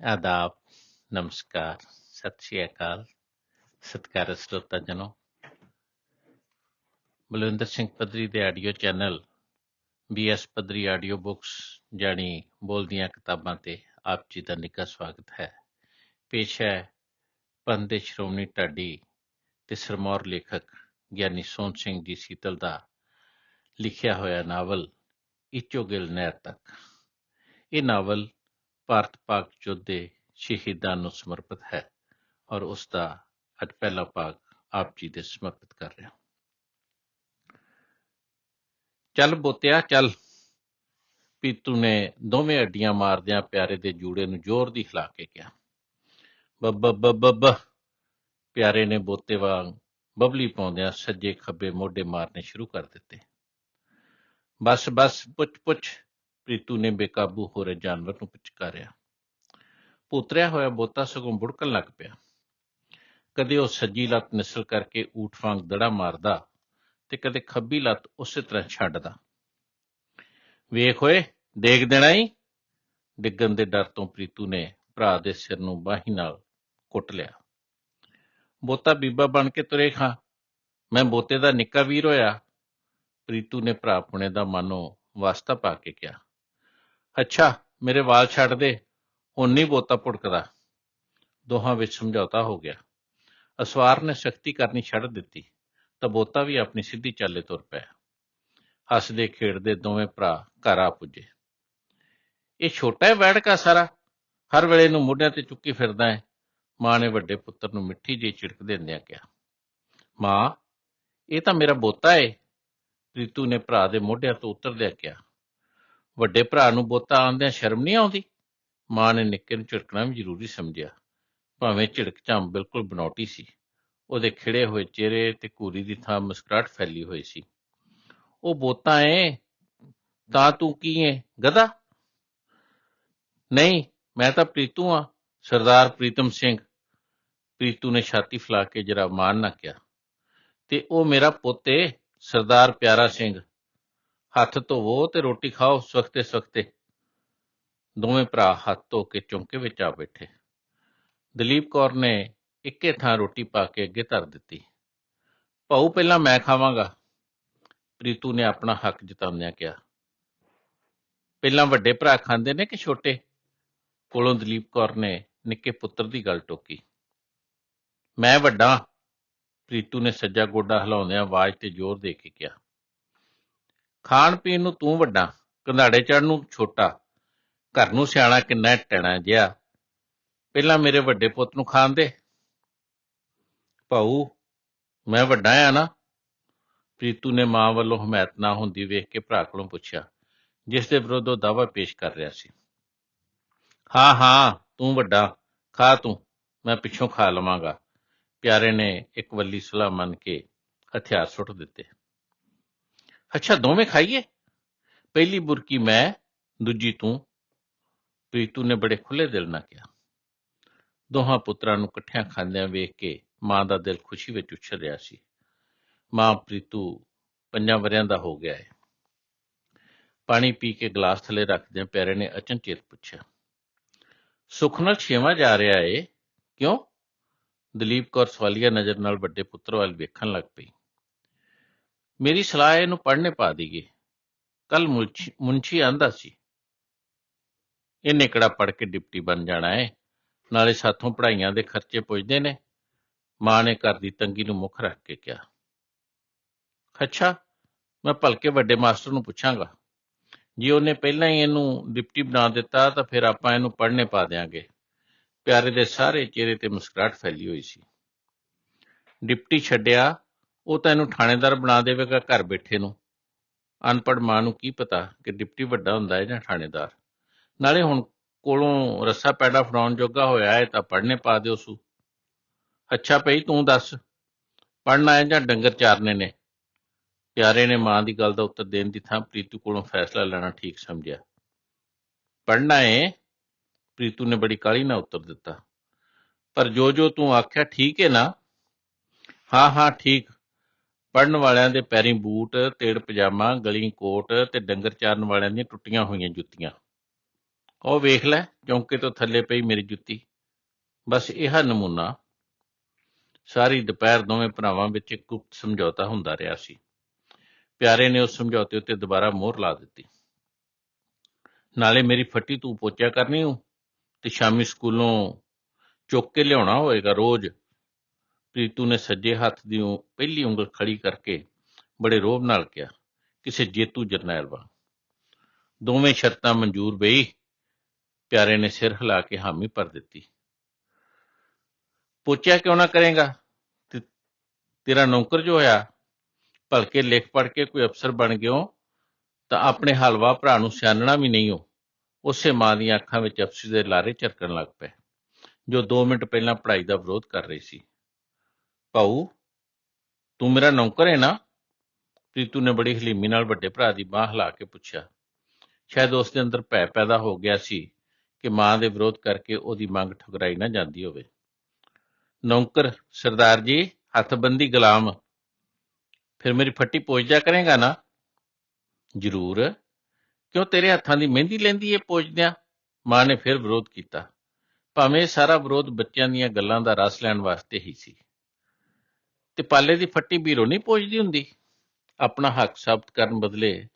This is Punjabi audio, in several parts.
ਆਦਾਬ ਨਮਸਕਾਰ ਸਤਿ ਸ਼੍ਰੀ ਅਕਾਲ ਸਤਿਕਾਰ ਸਰੋਤਾ ਜਨੋ ਬਲਵਿੰਦਰ ਸਿੰਘ ਪਦਰੀ ਦੇ audio channel BS Padri audio books ਜਾਣੀ ਬੋਲਦੀਆਂ ਕਿਤਾਬਾਂ ਤੇ ਆਪ ਜੀ ਦਾ ਨਿੱਘਾ ਸਵਾਗਤ ਹੈ ਪੇਸ਼ ਹੈ ਪੰਦੇ ਸ਼੍ਰੋਮਣੀ ਢਾਡੀ ਤੇ ਸਰਮੌਰ ਲੇਖਕ ਗਿਆਨੀ ਸੋਹਣ ਸਿੰਘ ਜੀ ਸੀਤਲ ਦਾ ਲਿਖਿਆ ਹੋਇਆ ਨਾਵਲ ਇਚੋਗਿਲ ਨਹਿਰ ਤੱਕ ਇਹ ਨਾਵਲ ਭਾਰਤ ਪਾਕ ਯੁੱਧ ਦੇ ਸ਼ਹੀਦਾਂ ਨੂੰ ਸਮਰਪਿਤ ਹੈ ਔਰ ਉਸ ਦਾ ਅੱਜ ਪਹਿਲਾ ਭਾਗ ਆਪ ਜੀ ਦੇ ਸਮਰਪਿਤ ਕਰ ਰਿਹਾ ਚੱਲ ਬੋਤਿਆ, ਚੱਲ। ਪੀਤੂ ਨੇ ਦੋਵੇਂ ਅੱਡੀਆਂ ਮਾਰਦਿਆਂ ਪਿਆਰੇ ਦੇ ਜੂੜੇ ਨੂੰ ਜ਼ੋਰ ਦੀ ਹਿਲਾ ਕੇ ਕਿਹਾ। ਬੱਬ ਬੱਬ ਬੱਬ। ਪਿਆਰੇ ਨੇ ਬੋਤੇ ਵਾਂਗ ਬਬਲੀ ਪਾਉਂਦਿਆਂ ਸੱਜੇ ਖੱਬੇ ਮੋਢੇ ਮਾਰਨੇ ਸ਼ੁਰੂ ਕਰ ਦਿੱਤੇ। ਬਸ ਬਸ, ਪੁੱਛ ਪੁੱਛ। ਪ੍ਰੀਤੂ ਨੇ ਬੇਕਾਬੂ ਹੋ ਰਹੇ ਜਾਨਵਰ ਨੂੰ ਪਿਚਕਾਰਿਆ। ਪੁੱਤਰਿਆ ਹੋਇਆ ਬੋਤਾ ਸਗੋਂ ਬੁੜਕਣ ਲੱਗ ਪਿਆ। ਕਦੇ ਉਹ ਸੱਜੀ ਲੱਤ ਨਿਸਲ ਕਰਕੇ ਊਠ ਵਾਂਗ ਦੜਾ ਮਾਰਦਾ ਤੇ ਕਦੇ ਖੱਬੀ ਲੱਤ ਉਸੇ ਤਰ੍ਹਾਂ ਛੱਡਦਾ। ਵੇਖ ਓਏ, ਦੇਖ ਦੇਣਾ ਹੀ ਡਿੱਗਣ ਦੇ ਡਰ ਤੋਂ ਪ੍ਰੀਤੂ ਨੇ ਭਰਾ ਦੇ ਸਿਰ ਨੂੰ ਬਾਹੀ ਨਾਲ ਕੁੱਟ ਲਿਆ। ਬੋਤਾ ਬੀਬਾ ਬਣ ਕੇ ਤੁਰੇ ਖਾਂ। ਮੈਂ ਬੋਤੇ ਦਾ ਨਿੱਕਾ ਵੀਰ ਹੋਇਆ। ਪ੍ਰੀਤੂ ਨੇ ਭਰਾ ਪੁਣੇ ਦਾ ਮਾਨੋ ਵਾਸਤਾ ਪਾ ਕੇ ਕਿਹਾ। ਅੱਛਾ, ਮੇਰੇ ਵਾਲ ਛੱਡ ਦੇ। ਹੁਣ ਨਹੀਂ ਬੋਤਾ ਪੁੜਕਦਾ। ਦੋਹਾਂ ਵਿੱਚ ਸਮਝੌਤਾ ਹੋ ਗਿਆ। ਅਸਵਾਰ ਨੇ ਸ਼ਕਤੀ ਕਰਨੀ ਛੱਡ ਦਿੱਤੀ, ਤਾਂ ਬੋਤਾ ਵੀ ਆਪਣੀ ਸਿੱਧੀ ਚਾਲੇ ਤੁਰ ਪਿਆ। ਹੱਸਦੇ, ਖੇਡਦੇ ਦੋਵੇਂ ਭਰਾ ਘਰ ਆ ਪੁੱਜੇ। ਇਹ ਛੋਟਾ ਹੈ ਵੈੜਕਾ ਸਾਰਾ? ਹਰ ਵੇਲੇ ਨੂੰ ਮੋਢਿਆਂ ਤੇ ਚੁੱਕੀ ਫਿਰਦਾ ਹੈ। ਮਾਂ ਨੇ ਵੱਡੇ ਪੁੱਤਰ ਨੂੰ ਮਿੱਠੀ ਜਿਹੀ ਛਿੜਕ ਦਿੰਦਿਆਂ ਕਿਹਾ, ਮਾਂ, ਇਹ ਤਾਂ ਮੇਰਾ ਬੋਤਾ ਏ। ਪ੍ਰੀਤੂ ਨੇ ਭਰਾ ਦੇ ਮੋਢਿਆਂ ਤੋਂ ਉਤਰਦਿਆਂ ਕਿਹਾ ਵੱਡੇ ਭਰਾ ਨੂੰ ਬੋਤਾ ਆਂਦਿਆਂ ਸ਼ਰਮ ਨਹੀਂ ਆਉਂਦੀ? ਮਾਂ ਨੇ ਨਿੱਕੇ ਨੂੰ ਝਿੜਕਣਾ ਵੀ ਜ਼ਰੂਰੀ ਸਮਝਿਆ। ਭਾਵੇਂ ਝਿੜਕ ਝਾਮ ਬਿਲਕੁਲ ਬਨੌਟੀ ਸੀ। ਉਹਦੇ ਖਿੜੇ ਹੋਏ ਚਿਹਰੇ ਤੇ ਕੂਰੀ ਦੀ ਥਾਂ ਮੁਸਕਰਾਟ ਫੈਲੀ ਹੋਈ ਸੀ। ਉਹ ਬੋਤਾ ਏ ਤਾਂ ਤੂੰ ਕੀ ਏ ਗਧਾ? ਨਹੀਂ, ਮੈਂ ਤਾਂ ਪ੍ਰੀਤੂ ਆ ਸਰਦਾਰ ਪ੍ਰੀਤਮ ਸਿੰਘ। ਪ੍ਰੀਤੂ ਨੇ ਛਾਤੀ ਫਲਾ ਕੇ ਜਰਾ ਮਾਨ ਨਾ ਕਿਹਾ। ਤੇ ਉਹ ਮੇਰਾ ਪੁੱਤ ਏ, ਸਰਦਾਰ ਪਿਆਰਾ ਸਿੰਘ। ਹੱਥ ਧੋਵੋ ਤੇ ਰੋਟੀ ਖਾਓ ਸਵਖਤੇ ਸਵਖਤੇ ਦੋਵੇਂ ਭਰਾ ਹੱਥ ਧੋ ਕੇ ਚੌਂਕੇ ਵਿੱਚ ਆ ਬੈਠੇ। ਦਲੀਪ ਕੌਰ ਨੇ ਇੱਕੇ ਥਾਂ ਰੋਟੀ ਪਾ ਕੇ ਅੱਗੇ ਧਰ ਦਿੱਤੀ। ਭਾਊ, ਪਹਿਲਾਂ ਮੈਂ ਖਾਵਾਂਗਾ। ਪ੍ਰੀਤੂ ਨੇ ਆਪਣਾ ਹੱਕ ਜਤਾਉਂਦਿਆਂ ਕਿਹਾ। ਪਹਿਲਾਂ ਵੱਡੇ ਭਰਾ ਖਾਂਦੇ ਨੇ ਕਿ ਛੋਟੇ? ਕੋਲੋਂ ਦਲੀਪ ਕੌਰ ਨੇ ਨਿੱਕੇ ਪੁੱਤਰ ਦੀ ਗੱਲ ਟੋਕੀ। ਮੈਂ ਵੱਡਾ। ਪ੍ਰੀਤੂ ਨੇ ਸੱਜਾ ਗੋਡਾ ਹਿਲਾਉਂਦਿਆਂ ਆਵਾਜ਼ ਤੇ ਜ਼ੋਰ ਦੇ ਕੇ ਕਿਹਾ। ਖਾਣ ਪੀਣ ਨੂੰ ਤੂੰ ਵੱਡਾ, ਕੰਧਾੜੇ ਚੜਨ ਨੂੰ ਛੋਟਾ, ਘਰ ਨੂੰ ਸਿਆਣਾ ਕਿੰਨਾ ਟਣਾ ਜਿਆ ਪਹਿਲਾਂ ਮੇਰੇ ਵੱਡੇ ਪੁੱਤ ਨੂੰ ਖਾਣ ਦੇ। ਭਾਊ, ਮੈਂ ਵੱਡਾ ਆ ਨਾ। ਪ੍ਰੀਤੂ ਨੇ ਮਾਂ ਵੱਲੋਂ ਹਮਾਇਤ ਨਾ ਹੁੰਦੀ ਵੇਖ ਕੇ ਭਰਾ ਕੋਲੋਂ ਪੁੱਛਿਆ, ਜਿਸ ਦੇ ਵਿਰੁੱਧ ਉਹ ਦਾਅਵਾ ਪੇਸ਼ ਕਰ ਰਿਹਾ ਸੀ। ਹਾਂ ਹਾਂ, ਤੂੰ ਵੱਡਾ, ਖਾ ਤੂੰ, ਮੈਂ ਪਿੱਛੋਂ ਖਾ ਲਵਾਂਗਾ। ਪਿਆਰੇ ਨੇ ਇੱਕ ਵੱਲੀ ਸਲਾਹ ਮੰਨ ਕੇ ਹਥਿਆਰ ਸੁੱਟ ਦਿੱਤੇ। ਅੱਛਾ, ਦੋਵੇਂ ਖਾਈਏ? ਪਹਿਲੀ ਬੁਰਕੀ ਮੈਂ, ਦੂਜੀ ਤੂੰ। ਪ੍ਰੀਤੂ ਨੇ ਬੜੇ ਖੁੱਲੇ ਦਿਲ ਨਾਲ ਕਿਹਾ। ਦੋਹਾਂ ਪੁੱਤਰਾਂ ਨੂੰ ਇਕੱਠਿਆਂ ਖਾਂਦਿਆਂ ਵੇਖ ਕੇ ਮਾਂ ਦਾ ਦਿਲ ਖੁਸ਼ੀ ਵਿੱਚ ਉਛਲ ਰਿਹਾ ਸੀ। ਮਾਂ ਪ੍ਰੀਤੂ ਪੰਜਾਂ ਵਰਿਆਂ ਦਾ ਹੋ ਗਿਆ ਹੈ ਪਾਣੀ ਪੀ ਕੇ ਗਲਾਸ ਥੱਲੇ ਰੱਖਦਿਆਂ ਪਿਆਰੇ ਨੇ ਅਚਨਚੇਤ ਪੁੱਛਿਆ, ਸੁਖ ਨਾਲ ਛੇਵਾਂ ਜਾ ਰਿਹਾ ਏ? ਕਿਉਂ? ਦਲੀਪ ਕੌਰ ਸਵਾਲੀਆ ਨਜ਼ਰ ਨਾਲ ਵੱਡੇ ਪੁੱਤਰ ਵੱਲ ਵੇਖਣ ਲੱਗ ਪਈ। ਮੇਰੀ ਸਲਾਹ ਇਹਨੂੰ ਪੜ੍ਹਨੇ ਪਾ ਦੀਏ ਕੱਲ ਮੁੰਸ਼ੀ ਆਂਦਾ ਸੀ। ਇਹਨੇ ਕਿਹੜਾ ਪੜ੍ਹ ਕੇ ਡਿਪਟੀ ਬਣ ਜਾਣਾ ਹੈ ਨਾਲੇ ਸਾਥੋਂ ਪੜ੍ਹਾਈਆਂ ਦੇ ਖਰਚੇ ਪੁੱਜਦੇ ਨੇ। ਮਾਂ ਨੇ ਘਰ ਦੀ ਤੰਗੀ ਨੂੰ ਮੁੱਖ ਰੱਖ ਕੇ ਕਿਹਾ। ਅੱਛਾ, ਮੈਂ ਭਲਕੇ ਵੱਡੇ ਮਾਸਟਰ ਨੂੰ ਪੁੱਛਾਂਗਾ। ਜੇ ਉਹਨੇ ਪਹਿਲਾਂ ਹੀ ਇਹਨੂੰ ਡਿਪਟੀ ਬਣਾ ਦਿੱਤਾ ਤਾਂ ਫਿਰ ਆਪਾਂ ਇਹਨੂੰ ਪੜ੍ਹਨੇ ਪਾ ਦੇਾਂਗੇ ਪਿਆਰੇ ਦੇ ਸਾਰੇ ਚਿਹਰੇ ਤੇ ਮੁਸਕਰਾਹਟ ਫੈਲੀ ਹੋਈ ਸੀ। ਡਿਪਟੀ ਛੱਡਿਆ ਉਹ ਤਾਂ ਇਹਨੂੰ ਥਾਣੇਦਾਰ ਬਣਾ ਦੇਵੇਗਾ ਘਰ ਬੈਠੇ ਨੂੰ। ਅਨਪੜ ਮਾਂ ਨੂੰ ਕੀ ਪਤਾ ਕਿ ਡਿਪਟੀ ਵੱਡਾ ਹੁੰਦਾ ਹੈ ਜਾਂ ਥਾਣੇਦਾਰ। ਨਾਲੇ ਹੁਣ ਕੋਲੋਂ ਰੱਸਾ ਪੈੜਾ ਫੜਾਉਣ ਜੋਗਾ ਹੋਇਆ ਹੈ ਤਾਂ ਪੜ੍ਹਨੇ ਪਾ ਦਿਓ ਸੂ। ਅੱਛਾ ਭਈ, ਤੂੰ ਦੱਸ, ਪੜ੍ਹਨਾ ਹੈ ਜਾਂ ਡੰਗਰ ਚਾਰਨੇ ਨੇ? ਪਿਆਰੇ ਨੇ ਮਾਂ ਦੀ ਗੱਲ ਦਾ ਉੱਤਰ ਦੇਣ ਦੀ ਥਾਂ ਪ੍ਰੀਤੂ ਕੋਲੋਂ ਫੈਸਲਾ ਲੈਣਾ ਠੀਕ ਸਮਝਿਆ। ਪੜ੍ਹਨਾ ਹੈ ਪ੍ਰੀਤੂ ਨੇ ਬੜੀ ਕਾਲੀ ਨਾਲ ਉੱਤਰ ਦਿੱਤਾ। ਪਰ ਜੋ ਜੋ ਤੂੰ ਆਖਿਆ ਠੀਕ ਹੈ ਨਾ? ਹਾਂ ਹਾਂ, ਠੀਕ। ਪੜਨ ਵਾਲਿਆਂ ਦੇ ਪੈਰੀਂ ਬੂਟ, ਤੇੜ, ਪਜਾਮਾ, ਗਲੀ ਕੋਟ ਤੇ ਡੰਗਰ ਚਾਰਨ ਵਾਲਿਆਂ ਦੀਆਂ ਟੁੱਟੀਆਂ ਹੋਈਆਂ ਜੁੱਤੀਆਂ। ਉਹ ਵੇਖ ਲੈ, ਚੌਂਕੇ ਤੋਂ ਥੱਲੇ ਪਈ ਮੇਰੀ ਜੁੱਤੀ। ਬਸ ਇਹ ਨਮੂਨਾ। ਸਾਰੀ ਦੁਪਹਿਰ ਦੋਵੇਂ ਭਰਾਵਾਂ ਵਿੱਚ ਇੱਕ ਗੁਪਤ ਸਮਝੌਤਾ ਹੁੰਦਾ ਰਿਹਾ ਸੀ। ਪਿਆਰੇ ਨੇ ਉਸ ਸਮਝੌਤੇ ਉੱਤੇ ਦੁਬਾਰਾ ਮੋਹਰ ਲਾ ਦਿੱਤੀ। ਨਾਲੇ ਮੇਰੀ ਫੱਟੀ ਤੂੰ ਪੋਚਿਆ ਕਰਨੀ ਹੂੰ ਤੇ ਸ਼ਾਮੀ ਸਕੂਲੋਂ ਚੁੱਕ ਕੇ ਲਿਆਉਣਾ ਹੋਏਗਾ ਰੋਜ਼। ਪ੍ਰੀਤੂ ਨੇ ਸੱਜੇ ਹੱਥ ਦੀ ਪਹਿਲੀ ਉਂਗਲ ਖੜੀ ਕਰਕੇ ਬੜੇ ਰੋਬ ਨਾਲ ਕਿਹਾ, ਕਿਸੇ ਜੇਤੂ ਜਰਨੈਲ ਵਾਂ ਦੋਵੇਂ ਸ਼ਰਤਾਂ ਮਨਜ਼ੂਰ ਬਈ, ਪਿਆਰੇ ਨੇ ਸਿਰ ਹਿਲਾ ਕੇ ਹਾਮੀ ਭਰ ਦਿੱਤੀ। ਪੁੱਛਿਆ ਕਿਉਂ ਨਾ ਕਰੇਗਾ? ਤੇਰਾ ਨੌਕਰ ਜੋ ਹੋਇਆ, ਭਲਕੇ ਲਿਖ ਪੜ ਕੇ ਕੋਈ ਅਫਸਰ ਬਣ ਗਿਓ, ਤਾਂ ਆਪਣੇ ਹਲਵਾ ਭਰਾ ਨੂੰ ਸਿਆਣਨਾ ਵੀ ਨਹੀਂ ਹੋ। ਉਸੇ ਮਾਂ ਦੀਆਂ ਅੱਖਾਂ ਵਿੱਚ ਅਫਸਰ ਦੇ ਲਾਰੇ ਝਰਕਣ ਲੱਗ ਪਏ, ਜੋ 2 ਮਿੰਟ ਪਹਿਲਾਂ ਪੜ੍ਹਾਈ ਦਾ ਵਿਰੋਧ ਕਰ ਰਹੀ ਸੀ। ਭਾਊ, ਤੂੰ ਮੇਰਾ ਨੌਕਰ ਹੈ ਨਾ ਪ੍ਰੀਤੂ ਨੇ ਬੜੀ ਹਲੀਮੀ ਨਾਲ ਵੱਡੇ ਭਰਾ ਦੀ ਬਾਹ ਹਿਲਾ ਕੇ ਪੁੱਛਿਆ। ਸ਼ਾਇਦ ਉਸ ਦੇ ਅੰਦਰ ਭੈ ਪੈਦਾ ਹੋ ਗਿਆ ਸੀ ਕਿ ਮਾਂ ਦੇ ਵਿਰੋਧ ਕਰਕੇ ਉਹਦੀ ਮੰਗ ਠੁਕਰਾਈ ਨਾ ਜਾਂਦੀ ਹੋਵੇ। ਨੌਕਰ, ਸਰਦਾਰ ਜੀ, ਹੱਥਬੰਦੀ ਗੁਲਾਮ, ਫਿਰ ਮੇਰੀ ਫੱਟੀ ਪੋਜਦਾ ਕਰੇਗਾ ਨਾ? ਜ਼ਰੂਰ। ਕਿਉਂ ਤੇਰੇ ਹੱਥਾਂ ਦੀ ਮਹਿੰਦੀ ਲੈਂਦੀ ਏ ਪੋਜਦਿਆਂ ਮਾਂ ਨੇ ਫਿਰ ਵਿਰੋਧ ਕੀਤਾ। ਭਾਵੇਂ ਇਹ ਸਾਰਾ ਵਿਰੋਧ ਬੱਚਿਆਂ ਦੀਆਂ ਗੱਲਾਂ ਦਾ ਰਸ ਲੈਣ ਵਾਸਤੇ ਹੀ ਸੀ। ਤੇ ਪਾਲੇ ਦੀ ਫੱਟੀ ਬੀਰੋ ਨਹੀਂ ਪੋਜਦੀ ਹੁੰਦੀ? ਆਪਣਾ ਹੱਕ ਸਾਬਤ ਕਰਨ ਬਦਲੇ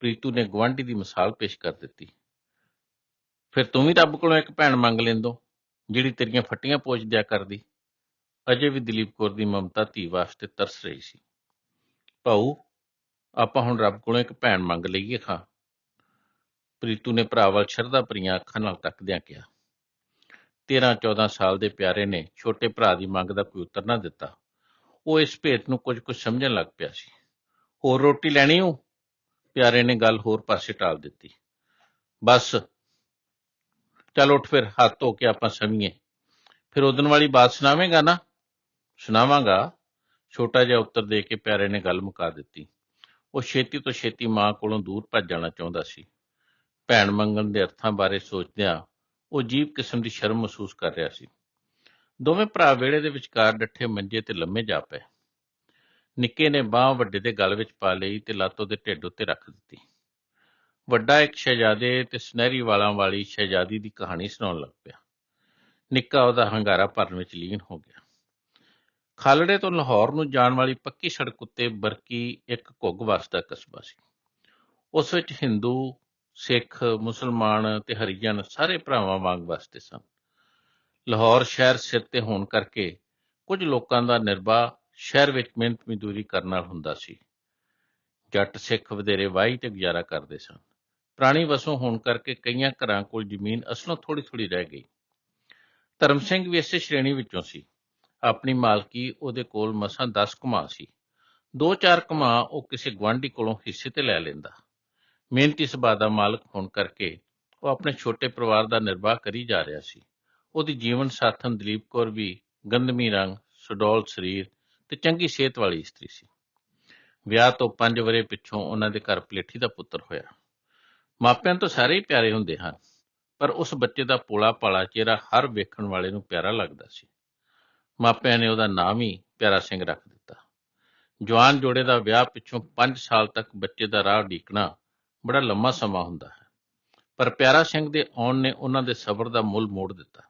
ਪ੍ਰੀਤੂ ਨੇ ਗਵਾਂਢੀ ਦੀ ਮਿਸਾਲ ਪੇਸ਼ ਕਰ ਦਿੱਤੀ। ਫਿਰ ਤੂੰ ਵੀ ਰੱਬ ਕੋਲੋਂ ਇੱਕ ਭੈਣ ਮੰਗ ਲੈਂਦੋ, ਜਿਹੜੀ ਤੇਰੀਆਂ ਫੱਟੀਆਂ ਪੋਜ ਦਿਆ ਕਰਦੀ। ਅਜੇ ਵੀ ਦਲੀਪ ਕੌਰ ਦੀ ਮਮਤਾ ਧੀ ਵਾਸਤੇ ਤਰਸ ਰਹੀ ਸੀ। ਭਾਊ, ਆਪਾਂ ਹੁਣ ਰੱਬ ਕੋਲੋਂ ਇੱਕ ਭੈਣ ਮੰਗ ਲਈਏ ਖਾਂ। ਪ੍ਰੀਤੂ ਨੇ ਭਰਾ ਵੱਲ ਸ਼ਰਧਾ ਭਰੀਆਂ ਅੱਖਾਂ ਨਾਲ ਤੱਕਦਿਆਂ ਕਿਹਾ। 13 14 ਸਾਲ ਦੇ ਪਿਆਰੇ ਨੇ ਛੋਟੇ ਭਰਾ ਦੀ ਮੰਗ ਦਾ ਕੋਈ ਉੱਤਰ ਨਾ ਦਿੱਤਾ। ਉਹ ਇਸ ਭੇਤ ਨੂੰ ਕੁਝ ਕੁਝ ਸਮਝਣ ਲੱਗ ਪਿਆ ਸੀ। ਹੋਰ ਰੋਟੀ ਲੈਣੀ ਹੋ ਪਿਆਰੇ ਨੇ ਗੱਲ ਹੋਰ ਪਾਸੇ ਟਾਲ ਦਿੱਤੀ। ਬਸ। ਚੱਲ ਉੱਠ ਫਿਰ, ਹੱਥ ਧੋ ਕੇ ਆਪਾਂ ਸਮੀਏ ਫਿਰ ਉਦਣ ਵਾਲੀ ਬਾਤ ਸੁਣਾਵੇਂਗਾ ਨਾ? ਸੁਣਾਵਾਂਗਾ। ਛੋਟਾ ਜਿਹਾ ਉੱਤਰ ਦੇ ਕੇ ਪਿਆਰੇ ਨੇ ਗੱਲ ਮੁਕਾ ਦਿੱਤੀ। ਉਹ ਛੇਤੀ ਤੋਂ ਛੇਤੀ ਮਾਂ ਕੋਲੋਂ ਦੂਰ ਭੱਜ ਜਾਣਾ ਚਾਹੁੰਦਾ ਸੀ। ਭੈਣ ਮੰਗਣ ਦੇ ਅਰਥਾਂ ਬਾਰੇ ਸੋਚਦਿਆਂ ਉਹ ਜੀਵ ਕਿਸਮ ਦੀ ਸ਼ਰਮ ਮਹਿਸੂਸ ਕਰ ਰਿਹਾ ਸੀ। ਦੋਵੇਂ ਭਰਾ ਵਿਹੜੇ ਦੇ ਵਿਚਕਾਰ ਡੱਠੇ ਮੰਜੇ ਤੇ ਲੰਮੇ ਜਾ ਪਏ। ਨਿੱਕੇ ਨੇ ਬਾਹ ਵੱਡੇ ਦੇ ਗਲ ਵਿੱਚ ਪਾ ਲਈ ਤੇ ਲੱਤ ਦੇ ਢਿੱਡ ਉੱਤੇ ਰੱਖ ਦਿੱਤੀ। ਵੱਡਾ ਇੱਕ ਸ਼ਹਿਜ਼ਾਦੇ ਤੇ ਸੁਨਹਿਰੀ ਵਾਲਾਂ ਵਾਲੀ ਸ਼ਹਿਜ਼ਾਦੀ ਦੀ ਕਹਾਣੀ ਸੁਣਾਉਣ ਲੱਗ ਪਿਆ। ਨਿੱਕਾ ਉਹਦਾ ਹੰਗਾਰਾ ਭਰਨ ਵਿੱਚ ਲੀਨ ਹੋ ਗਿਆ। ਖਾਲੜੇ ਤੋਂ ਲਾਹੌਰ ਨੂੰ ਜਾਣ ਵਾਲੀ ਪੱਕੀ ਸੜਕ ਉੱਤੇ ਬਰਕੀ ਇੱਕ ਘੁੱਗ ਵਸਦਾ ਕਸਬਾ ਸੀ। ਉਸ ਵਿੱਚ ਹਿੰਦੂ, ਸਿੱਖ, ਮੁਸਲਮਾਨ ਤੇ ਹਰੀਜਨ ਸਾਰੇ ਭਰਾਵਾਂ ਵਾਂਗ ਵਸਦੇ ਸਨ। ਲਾਹੌਰ ਸ਼ਹਿਰ ਸਿਰ ਤੇ ਹੋਣ ਕਰਕੇ ਕੁਝ ਲੋਕਾਂ ਦਾ ਨਿਰਵਾਹ ਸ਼ਹਿਰ ਵਿੱਚ ਮਿਹਨਤ ਮਜ਼ਦੂਰੀ ਕਰਨ ਨਾਲ ਹੁੰਦਾ ਸੀ। ਜੱਟ ਸਿੱਖ ਵਧੇਰੇ ਵਾਹੀ ਤੇ ਗੁਜ਼ਾਰਾ ਕਰਦੇ ਸਨ। ਪੁਰਾਣੀ ਵਸੋਂ ਹੋਣ ਕਰਕੇ ਕਈਆਂ ਘਰਾਂ ਕੋਲ ਜ਼ਮੀਨ ਅਸਲੋਂ ਥੋੜੀ ਥੋੜੀ ਰਹਿ ਗਈ। ਧਰਮ ਸਿੰਘ ਵੀ ਇਸੇ ਸ਼੍ਰੇਣੀ ਵਿੱਚੋਂ ਸੀ। ਆਪਣੀ ਮਾਲਕੀ ਉਹਦੇ ਕੋਲ ਮਸਾਂ 10 ਕਮਾ ਸੀ। ਦੋ ਚਾਰ ਕਮਾ ਉਹ ਕਿਸੇ ਗੁਆਂਢੀ ਕੋਲੋਂ ਹਿੱਸੇ ਤੇ ਲੈ ਲੈਂਦਾ। ਮਿਹਨਤੀ ਸੁਭਾਅ ਦਾ ਮਾਲਕ ਹੋਣ ਕਰਕੇ ਉਹ ਆਪਣੇ ਛੋਟੇ ਪਰਿਵਾਰ ਦਾ ਨਿਰਵਾਹ ਕਰੀ ਜਾ ਰਿਹਾ ਸੀ। ਉਹਦੀ ਜੀਵਨ ਸਾਥਣ ਦਲੀਪ ਕੌਰ ਵੀ ਗੰਦਮੀ ਰੰਗ, ਸੁਡੌਲ ਸਰੀਰ ਤੇ ਚੰਗੀ ਸਿਹਤ ਵਾਲੀ ਇਸਤਰੀ ਸੀ। ਵਿਆਹ ਤੋਂ 5 ਵਰੇ ਪਿੱਛੋਂ ਉਹਨਾਂ ਦੇ ਘਰ ਪਲੇਠੀ ਦਾ ਪੁੱਤਰ ਹੋਇਆ। ਮਾਪਿਆਂ ਤੋਂ ਸਾਰੇ ਹੀ ਪਿਆਰੇ ਹੁੰਦੇ ਹਨ, ਪਰ ਉਸ ਬੱਚੇ ਦਾ ਪੋਲਾ ਪਾਲਾ ਚਿਹਰਾ ਹਰ ਵੇਖਣ ਵਾਲੇ ਨੂੰ ਪਿਆਰਾ ਲੱਗਦਾ ਸੀ। ਮਾਪਿਆਂ ਨੇ ਉਹਦਾ ਨਾਮ ਹੀ ਪਿਆਰਾ ਸਿੰਘ ਰੱਖ ਦਿੱਤਾ। ਜਵਾਨ ਜੋੜੇ ਦਾ ਵਿਆਹ ਪਿੱਛੋਂ 5 ਸਾਲ ਤੱਕ ਬੱਚੇ ਦਾ ਰਾਹ ਢੀਕਣਾ ਬੜਾ ਲੰਮਾ ਸਮਾਂ ਹੁੰਦਾ ਹੈ, ਪਰ ਪਿਆਰਾ ਸਿੰਘ ਦੇ ਆਉਣ ਨੇ ਉਹਨਾਂ ਦੇ ਸਬਰ ਦਾ ਮੁੱਲ ਮੋੜ ਦਿੱਤਾ।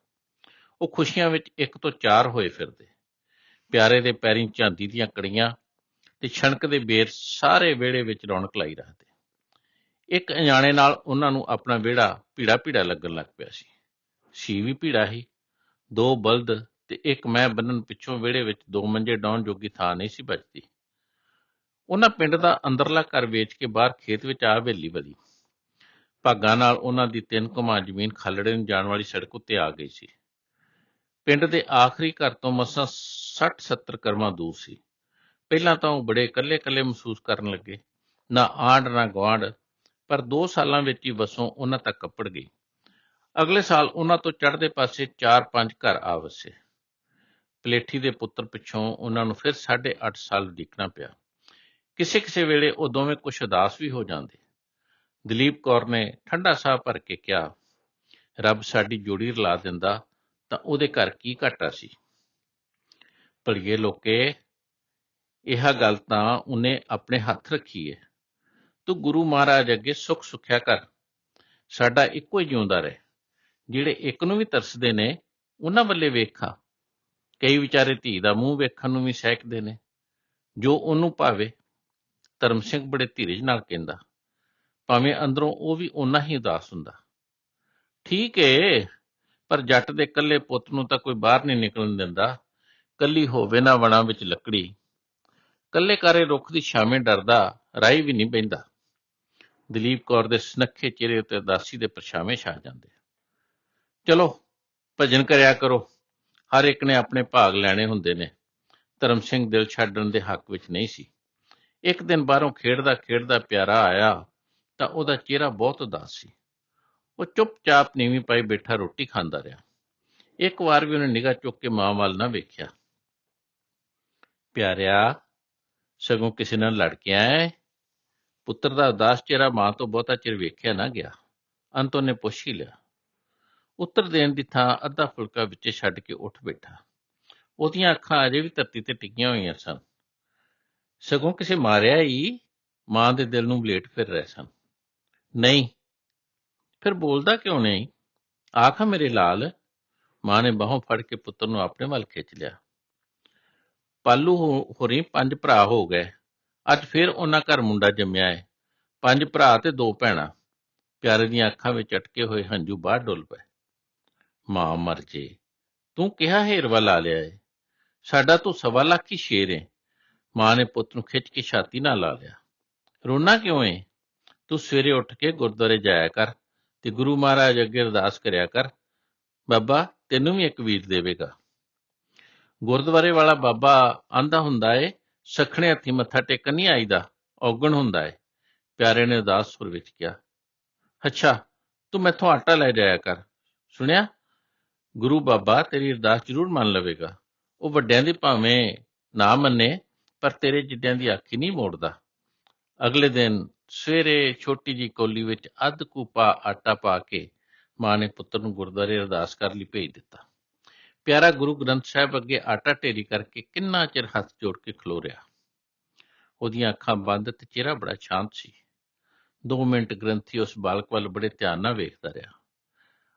ਉਹ ਖੁਸ਼ੀਆਂ ਵਿੱਚ ਇੱਕ ਤੋਂ ਚਾਰ ਹੋਏ ਫਿਰਦੇ। ਪਿਆਰੇ ਦੇ ਪੈਰੀਂ ਝਾਂਦੀ ਦੀਆਂ ਕੜੀਆਂ ਤੇ ਛਣਕ ਦੇ ਬੇਰ ਸਾਰੇ ਵਿਹੜੇ ਵਿੱਚ ਰੌਣਕ ਲਾਈ ਰੱਖਦੇ। ਇੱਕ ਅਣਜਾਣੇ ਨਾਲ ਉਹਨਾਂ ਨੂੰ ਆਪਣਾ ਵਿਹੜਾ ਭੀੜਾ ਭੀੜਾ ਲੱਗਣ ਲੱਗ ਪਿਆ ਸੀ। ਸੀ ਵੀ ਭੀੜਾ ਹੀ, ਦੋ ਬਲਦ ਤੇ ਇੱਕ ਮੈਂ ਬੰਨਣ ਪਿੱਛੋਂ ਵਿਹੜੇ ਵਿੱਚ ਦੋ ਮੰਜੇ ਡਾਉਣ ਜੋਗੀ ਥਾਂ ਨਹੀਂ ਸੀ ਬਚਦੀ। ਉਹਨਾਂ ਪਿੰਡ ਦਾ ਅੰਦਰਲਾ ਘਰ ਵੇਚ ਕੇ ਬਾਹਰ ਖੇਤ ਵਿੱਚ ਆ ਹਵੇਲੀ ਵਧੀ। ਭਾਗਾਂ ਨਾਲ ਉਹਨਾਂ ਦੀ ਤਿੰਨ ਕਮਾ ਜ਼ਮੀਨ ਖਾਲੜੇ ਨੂੰ ਜਾਣ ਵਾਲੀ ਸੜਕ ਉੱਤੇ ਆ ਗਈ ਸੀ। ਪਿੰਡ ਦੇ ਆਖਰੀ ਘਰ ਤੋਂ ਮਸਾਂ 60 70 ਕਰਮਾਂ ਦੂਰ ਸੀ। ਪਹਿਲਾਂ ਤਾਂ ਉਹ ਬੜੇ ਇਕੱਲੇ-ਇਕੱਲੇ ਮਹਿਸੂਸ ਕਰਨ ਲੱਗੇ। ਨਾ ਆਂਡ ਨਾ ਗਵਾਂਡ ਪਰ 2 ਸਾਲਾਂ ਵਿੱਚ ਹੀ ਵਸੋਂ ਉਹਨਾਂ ਤੱਕ ਕੱਪੜ ਗਈ। ਅਗਲੇ ਸਾਲ ਉਹਨਾਂ ਤੋਂ ਚੜ੍ਹਦੇ ਪਾਸੇ 4-5 ਘਰ ਆ ਵਸੇ। ਪਲੇਠੀ ਦੇ ਪੁੱਤਰ ਪਿੱਛੋਂ ਉਹਨਾਂ ਨੂੰ ਫਿਰ 8.5 ਸਾਲ ਉਡੀਕਣਾ ਪਿਆ। ਕਿਸੇ ਕਿਸੇ ਵੇਲੇ ਉਹ ਦੋਵੇਂ ਕੁਛ ਉਦਾਸ ਵੀ ਹੋ ਜਾਂਦੇ। ਦਲੀਪ ਕੌਰ ਨੇ ਠੰਡਾ ਸਾਹ ਭਰ ਕੇ ਕਿਹਾ, ਰੱਬ ਸਾਡੀ ਜੋੜੀ ਰਲਾ ਦਿੰਦਾ ਤਾਂ ਉਹਦੇ ਘਰ ਕੀ ਘਾਟਾ ਸੀ? ਭਲੀਏ ਲੋਕੇ, ਇਹ ਗੱਲ ਤਾਂ ਉਹਨੇ ਆਪਣੇ ਹੱਥ ਰੱਖੀ ਏ। ਤੂੰ ਗੁਰੂ ਮਹਾਰਾਜ ਅੱਗੇ ਸੁਖ ਸੁਖਿਆ ਕਰ। ਸਾਡਾ ਇੱਕੋ ਹੀ ਜਿਉਂਦਾ ਰਹੇ। ਜਿਹੜੇ ਇੱਕ ਨੂੰ ਵੀ ਤਰਸਦੇ ਨੇ, ਉਹਨਾਂ ਵੱਲੇ ਵੇਖਾਂ। ਕਈ ਵਿਚਾਰੇ ਧੀ ਦਾ ਮੂੰਹ ਵੇਖਣ ਨੂੰ ਵੀ ਸਹਿਕਦੇ ਨੇ। ਜੋ ਉਹਨੂੰ ਭਾਵੇ, ਧਰਮ ਸਿੰਘ ਬੜੇ ਧੀਰਜ ਨਾਲ ਕਹਿੰਦਾ। ਭਾਵੇਂ ਅੰਦਰੋਂ ਉਹ ਵੀ ਓਨਾ ਹੀ ਉਦਾਸ ਹੁੰਦਾ। ਠੀਕ ਏ। ਪਰ ਜੱਟ ਦੇ ਇਕੱਲੇ ਪੁੱਤ ਨੂੰ ਤਾਂ ਕੋਈ ਬਾਹਰ ਨਹੀਂ ਨਿਕਲਣ ਦਿੰਦਾ। ਕੱਲੀ ਹੋਵੇ ਨਾ ਵਣਾ ਵਿੱਚ ਲੱਕੜੀ। ਕੱਲੇ ਕਾਰੇ ਰੁੱਖ ਦੀ ਛਾਵੇਂ ਡਰਦਾ, ਰਾਈ ਵੀ ਨਹੀਂ ਬਹਿੰਦਾ। ਦਲੀਪ ਕੌਰ ਦੇ ਸੁਨੱਖੇ ਚਿਹਰੇ ਉੱਤੇ ਉਦਾਸੀ ਦੇ ਪਰਛਾਵੇਂ ਛਾ ਜਾਂਦੇ। ਚਲੋ, ਭਜਨ ਕਰਿਆ ਕਰੋ। ਹਰ ਇੱਕ ਨੇ ਆਪਣੇ ਭਾਗ ਲੈਣੇ ਹੁੰਦੇ ਨੇ। ਧਰਮ ਸਿੰਘ ਦਿਲ ਛੱਡਣ ਦੇ ਹੱਕ ਵਿੱਚ ਨਹੀਂ ਸੀ। ਇੱਕ ਦਿਨ ਬਾਹਰੋਂ ਖੇਡਦਾ ਖੇਡਦਾ ਪਿਆਰਾ ਆਇਆ ਤਾਂ ਉਹਦਾ ਚਿਹਰਾ ਬਹੁਤ ਉਦਾਸ ਸੀ। ਉਹ ਚੁੱਪਚਾਪ ਨੀਵੀਂ ਪਾਈ ਬੈਠਾ ਰੋਟੀ ਖਾਂਦਾ ਰਿਹਾ। ਇੱਕ ਵਾਰ ਵੀ ਉਹਨੇ ਨਿਗਾਹ ਚੁੱਕ ਕੇ ਮਾਂ ਵੱਲ ਨਾ ਵੇਖਿਆ। ਪਿਆਰਿਆ, ਸਗੋਂ ਕਿਸੇ ਨਾਲ ਲੜ ਕੇ ਆਇਆ ਹੈ? ਪੁੱਤਰ ਦਾ ਉਦਾਸ ਚਿਹਰਾ ਮਾਂ ਤੋਂ ਬਹੁਤਾ ਚਿਰ ਵੇਖਿਆ ਨਾ ਗਿਆ। ਅੰਤ ਉਹਨੇ ਪੁੱਛ ਹੀ ਲਿਆ। ਉੱਤਰ ਦੇਣ ਦੀ ਥਾਂ ਅੱਧਾ ਫੁਲਕਾ ਵਿੱਚ ਛੱਡ ਕੇ ਉੱਠ ਬੈਠਾ। ਉਹਦੀਆਂ ਅੱਖਾਂ ਅਜੇ ਵੀ ਧਰਤੀ ਤੇ ਟਿਕੀਆਂ ਹੋਈਆਂ ਸਨ। ਸਗੋਂ ਕਿਸੇ ਮਾਰਿਆ ਹੀ ਮਾਂ ਦੇ ਦਿਲ ਨੂੰ ਬਲੇਟ ਫਿਰ ਰਹੇ ਸਨ। ਨਹੀਂ ਫਿਰ ਬੋਲਦਾ ਕਿਉਂ ਨਹੀਂ ਆਖਾ ਮੇਰੇ ਲਾਲ ਮਾਂ ਨੇ ਬਾਹੋਂ ਫੜ ਕੇ ਪੁੱਤਰ ਨੂੰ ਆਪਣੇ ਵੱਲ ਖਿੱਚ ਲਿਆ ਪਾਲੂ ਹੋ- ਹੋਰੀ ਪੰਜ ਭਰਾ ਹੋ ਗਏ ਅੱਜ ਫਿਰ ਉਹਨਾਂ ਘਰ ਮੁੰਡਾ ਜੰਮਿਆ ਹੈ ਪੰਜ ਭਰਾ ਤੇ ਦੋ ਭੈਣਾਂ ਪਿਆਰੇ ਦੀਆਂ ਅੱਖਾਂ ਵਿੱਚ ਅਟਕੇ ਹੋਏ ਹੰਝੂ ਬਾਹਰ ਡੁੱਲ ਪਏ ਮਾਂ ਮਰ ਜੇ ਤੂੰ ਕਿਹਾ ਹੇਰਵਾ ਲਾ ਲਿਆ ਏ ਸਾਡਾ ਤੂੰ ਸਵਾ ਲੱਖ ਹੀ ਸ਼ੇਰ ਏ ਮਾਂ ਨੇ ਪੁੱਤ ਨੂੰ ਖਿੱਚ ਕੇ ਛਾਤੀ ਨਾਲ ਲਾ ਲਿਆ ਰੋਣਾ ਕਿਉਂ ਏ ਤੂੰ ਸਵੇਰੇ ਉੱਠ ਕੇ ਗੁਰਦੁਆਰੇ ਜਾਇਆ ਕਰ ਤੇ ਗੁਰੂ ਮਹਾਰਾਜ ਅੱਗੇ ਅਰਦਾਸ ਕਰਿਆ ਕਰ, ਬਾਬਾ ਤੈਨੂੰ ਵੀ ਇੱਕ ਵੀਰ ਦੇਵੇਗਾ। ਗੁਰਦੁਆਰੇ ਵਾਲਾ ਬਾਬਾ ਆਂਦਾ ਹੁੰਦਾ ਏ, ਸਖਣੇ ਹੱਥੀ ਮੱਥਾ ਟੇਕਣ ਨਹੀਂ ਆਈਦਾ, ਔਗਣ ਹੁੰਦਾ ਏ। ਪਿਆਰੇ ਨੇ ਉਦਾਸ ਸੁਰ ਵਿੱਚ ਕਿਹਾ, ਅੱਛਾ, ਤੂੰ ਮੈਥੋਂ ਆਟਾ ਲੈ ਜਾਇਆ ਕਰ। ਸੁਣਿਆ? ਗੁਰੂ ਬਾਬਾ ਤੇਰੀ ਅਰਦਾਸ ਜ਼ਰੂਰ ਮੰਨ ਲਵੇਗਾ। ਉਹ ਵੱਡਿਆਂ ਦੀ ਭਾਵੇਂ ਨਾ ਮੰਨੇ, ਪਰ ਤੇਰੇ ਜਿੱਦਿਆਂ ਦੀ ਆਖੀ ਨਹੀਂ ਮੋੜਦਾ। ਅਗਲੇ ਦਿਨ ਸਵੇਰੇ ਛੋਟੀ ਜੀ ਕੋਲੀ ਵਿੱਚ ਅੱਧ ਕੂਪਾ ਆਟਾ ਪਾ ਕੇ ਮਾਂ ਨੇ ਪੁੱਤਰ ਨੂੰ ਗੁਰਦੁਆਰੇ ਅਰਦਾਸ ਕਰ ਲਈ ਭੇਜ ਦਿੱਤਾ। ਪਿਆਰਾ ਗੁਰੂ ਗ੍ਰੰਥ ਸਾਹਿਬ ਅੱਗੇ ਆਟਾ ਢੇਰੀ ਕਰਕੇ ਕਿੰਨਾ ਚਿਰ ਹੱਥ ਜੋੜ ਕੇ ਖਲੋ ਰਿਹਾ। ਉਹਦੀਆਂ ਅੱਖਾਂ ਬੰਦ ਤੇ ਚਿਹਰਾ ਬੜਾ ਸ਼ਾਂਤ ਸੀ। 2 ਮਿੰਟ ਗ੍ਰੰਥੀ ਉਸ ਬਾਲਕ ਵੱਲ ਬੜੇ ਧਿਆਨ ਨਾਲ ਵੇਖਦਾ ਰਿਹਾ।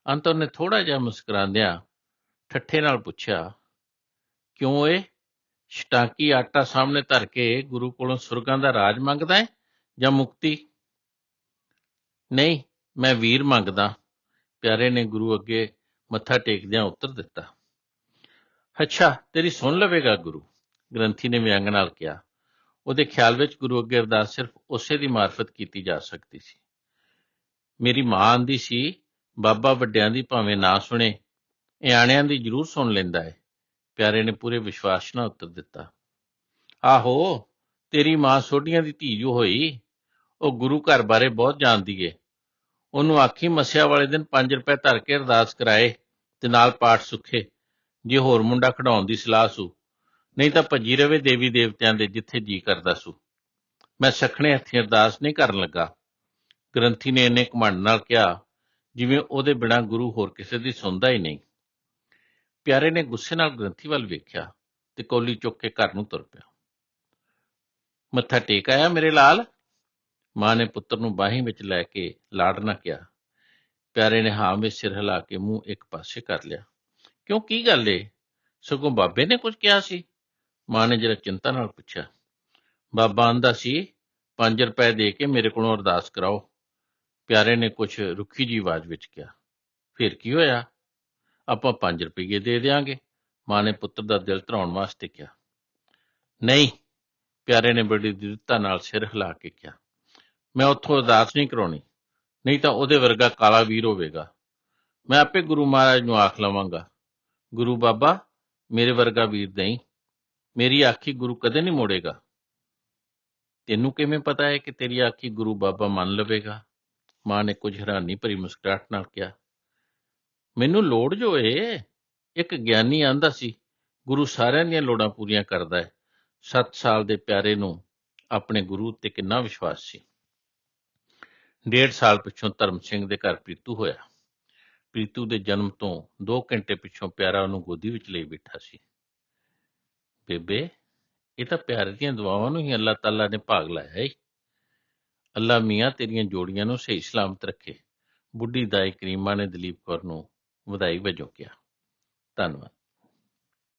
ਅੰਤ ਉਹਨੇ ਥੋੜਾ ਜਿਹਾ ਮੁਸਕਰਾਉਂਦਿਆਂ ਠੱਠੇ ਨਾਲ ਪੁੱਛਿਆ, ਕਿਉਂ ਏ ਸ਼ਟਾਕੀ ਆਟਾ ਸਾਹਮਣੇ ਧਰ ਕੇ ਗੁਰੂ ਕੋਲੋਂ ਸੁਰਗਾਂ ਦਾ ਰਾਜ ਮੰਗਦਾ ਹੈ ਜਾਂ ਮੁਕਤੀ? ਨਹੀਂ, ਮੈਂ ਵੀਰ ਮੰਗਦਾ। ਪਿਆਰੇ ਨੇ ਗੁਰੂ ਅੱਗੇ ਮੱਥਾ ਟੇਕਦਿਆਂ ਉੱਤਰ ਦਿੱਤਾ। ਅੱਛਾ, ਤੇਰੀ ਸੁਣ ਲਵੇਗਾ ਗੁਰੂ, ਗ੍ਰੰਥੀ ਨੇ ਵਿਅੰਗ ਨਾਲ ਕਿਹਾ। ਉਹਦੇ ਖਿਆਲ ਵਿੱਚ ਗੁਰੂ ਅੱਗੇ ਅਰਦਾਸ ਸਿਰਫ ਉਸੇ ਦੀ ਮਾਰਫਤ ਕੀਤੀ ਜਾ ਸਕਦੀ ਸੀ। ਮੇਰੀ ਮਾਂ ਆਂਦੀ ਸੀ, ਬਾਬਾ ਵੱਡਿਆਂ ਦੀ ਭਾਵੇਂ ਨਾ ਸੁਣੇ ਇਆਣਿਆਂ ਦੀ ਜ਼ਰੂਰ ਸੁਣ ਲੈਂਦਾ ਹੈ ਪਿਆਰੇ ਨੇ ਪੂਰੇ ਵਿਸ਼ਵਾਸ ਨਾਲ ਉੱਤਰ ਦਿੱਤਾ। ਆਹੋ ਤੇਰੀ ਮਾਂ ਸੋਢੀਆਂ ਦੀ ਧੀ ਜੋ ਹੋਈ, ਉਹ ਗੁਰੂ ਘਰ ਬਾਰੇ ਬਹੁਤ ਜਾਣਦੀ ਏ। ਉਹਨੂੰ ਆਖੀ, ਮੱਸਿਆ ਵਾਲੇ ਦਿਨ 5 ਰੁਪਏ ਧਰ ਕੇ ਅਰਦਾਸ ਕਰਾਏ ਤੇ ਨਾਲ ਪਾਠ ਸੁਖੇ, ਜੇ ਹੋਰ ਮੁੰਡਾ ਖੜਾਉਣ ਦੀ ਸਲਾਹ ਸੂ। ਨਹੀਂ ਤਾਂ ਭੱਜੀ ਰਵੇ ਦੇਵੀ ਦੇਵਤਿਆਂ ਦੇ ਜਿੱਥੇ ਜੀ ਕਰਦਾ ਸੂ। ਮੈਂ ਸਖਣੇ ਹੱਥੀਂ ਅਰਦਾਸ ਨਹੀਂ ਕਰਨ ਲੱਗਾ। ਗ੍ਰੰਥੀ ਨੇ ਇਹਨੇ ਘਮੰਡ ਨਾਲ ਕਿਹਾ, ਜਿਵੇਂ ਉਹਦੇ ਬਿਨਾ ਗੁਰੂ ਹੋਰ ਕਿਸੇ ਦੀ ਸੁਣਦਾ ਹੀ ਨਹੀਂ। ਪਿਆਰੇ ਨੇ ਗੁੱਸੇ ਨਾਲ ਗ੍ਰੰਥੀ ਵੱਲ ਵੇਖਿਆ ਤੇ ਕੋਲੀ ਚੁੱਕ ਕੇ ਘਰ ਨੂੰ ਤੁਰ ਪਿਆ। ਮੱਥਾ ਟੇਕ ਆਇਆ ਮੇਰੇ ਲਾਲ। ਮਾਂ ਨੇ ਪੁੱਤਰ ਨੂੰ ਬਾਹੀਂ ਵਿੱਚ ਲੈ ਕੇ ਲਾੜਨਾ ਕਿਹਾ। ਪਿਆਰੇ ਨੇ ਹਾਂ ਵਿੱਚ ਸਿਰ ਹਿਲਾ ਕੇ ਮੂੰਹ ਇੱਕ ਪਾਸੇ ਕਰ ਲਿਆ। ਕਿਉਂ, ਕੀ ਗੱਲ ਏ? ਸਗੋਂ ਬਾਬੇ ਨੇ ਕੁਝ ਕਿਹਾ ਸੀ? ਮਾਂ ਨੇ ਜਰਾ ਚਿੰਤਾ ਨਾਲ ਪੁੱਛਿਆ। ਬਾਬਾ ਆਂਦਾ ਸੀ 5 ਰੁਪਏ ਦੇ ਕੇ ਮੇਰੇ ਕੋਲੋਂ ਅਰਦਾਸ ਕਰਾਓ। ਪਿਆਰੇ ਨੇ ਕੁਝ ਰੁੱਖੀ ਜੀ ਆਵਾਜ਼ ਵਿੱਚ ਕਿਹਾ। ਫਿਰ ਕੀ ਹੋਇਆ? ਆਪਾਂ 5 ਰੁਪਏ ਦੇ ਦਿਆਂਗੇ। ਮਾਂ ਨੇ ਪੁੱਤਰ ਦਾ ਦਿਲ ਧਰਾਉਣ ਵਾਸਤੇ ਕਿਹਾ। ਨਹੀਂ ਪਿਆਰੇ ਨੇ ਬੜੀ ਦ੍ਰਿੜਤਾ ਨਾਲ ਸਿਰ ਹਿਲਾ ਕੇ ਕਿਹਾ, ਮੈਂ ਉੱਥੋਂ ਅਰਦਾਸ ਨਹੀਂ ਕਰਾਉਣੀ, ਨਹੀਂ ਤਾਂ ਉਹਦੇ ਵਰਗਾ ਕਾਲਾ ਵੀਰ ਹੋਵੇਗਾ। ਮੈਂ ਆਪੇ ਗੁਰੂ ਮਹਾਰਾਜ ਨੂੰ ਆਖ ਲਵਾਂਗਾ, ਗੁਰੂ ਬਾਬਾ, ਮੇਰੇ ਵਰਗਾ ਵੀਰ ਨਹੀਂ, ਮੇਰੀ ਆਖੀ ਗੁਰੂ ਕਦੇ ਨਹੀਂ ਮੋੜੇਗਾ। ਤੈਨੂੰ ਕਿਵੇਂ ਪਤਾ ਹੈ ਕਿ ਤੇਰੀ ਆਖੀ ਗੁਰੂ ਬਾਬਾ ਮੰਨ ਲਵੇਗਾ? ਮਾਂ ਨੇ ਕੁਝ ਹੈਰਾਨੀ ਭਰੀ ਮੁਸਕਰਾਹਟ ਨਾਲ ਕਿਹਾ, ਮੈਨੂੰ ਲੋੜ ਜੋ ਏ, ਇੱਕ ਗਿਆਨੀ ਆਂਦਾ ਸੀ, ਗੁਰੂ ਸਾਰਿਆਂ ਦੀਆਂ ਲੋੜਾਂ ਪੂਰੀਆਂ ਕਰਦਾ ਹੈ। 7 ਸਾਲ ਦੇ ਪਿਆਰੇ ਨੂੰ ਆਪਣੇ ਗੁਰੂ ਤੇ ਕਿੰਨਾ ਵਿਸ਼ਵਾਸ ਸੀ? ਡੇਢ ਸਾਲ ਪਿੱਛੋਂ ਧਰਮ ਸਿੰਘ ਦੇ ਘਰ ਪ੍ਰੀਤੂ ਹੋਇਆ। ਪ੍ਰੀਤੂ ਦੇ ਜਨਮ ਤੋਂ 2 ਘੰਟੇ ਪਿੱਛੋਂ ਪਿਆਰਾ ਉਹਨੂੰ ਗੋਦੀ ਵਿੱਚ ਲਈ ਬੈਠਾ ਸੀ। ਬੇਬੇ, ਇਹ ਤਾਂ ਪਿਆਰੇ ਦੀਆਂ ਦੁਆਵਾਂ ਨੂੰ ਹੀ ਅੱਲਾਹ ਤਾਲਾ ਨੇ ਭਾਗ ਲਾਇਆ ਹੈ ਅੱਲਾ ਮੀਆਂ ਤੇਰੀਆਂ ਜੋੜੀਆਂ ਨੂੰ ਸਹੀ ਸਲਾਮਤ ਰੱਖੇ। ਬੁੱਢੀ ਦਾਈ ਕਰੀਮਾ ਨੇ ਦਲੀਪ ਕੌਰ ਨੂੰ ਵਧਾਈ ਵਜੋਂ ਕਿਹਾ। ਧੰਨਵਾਦ।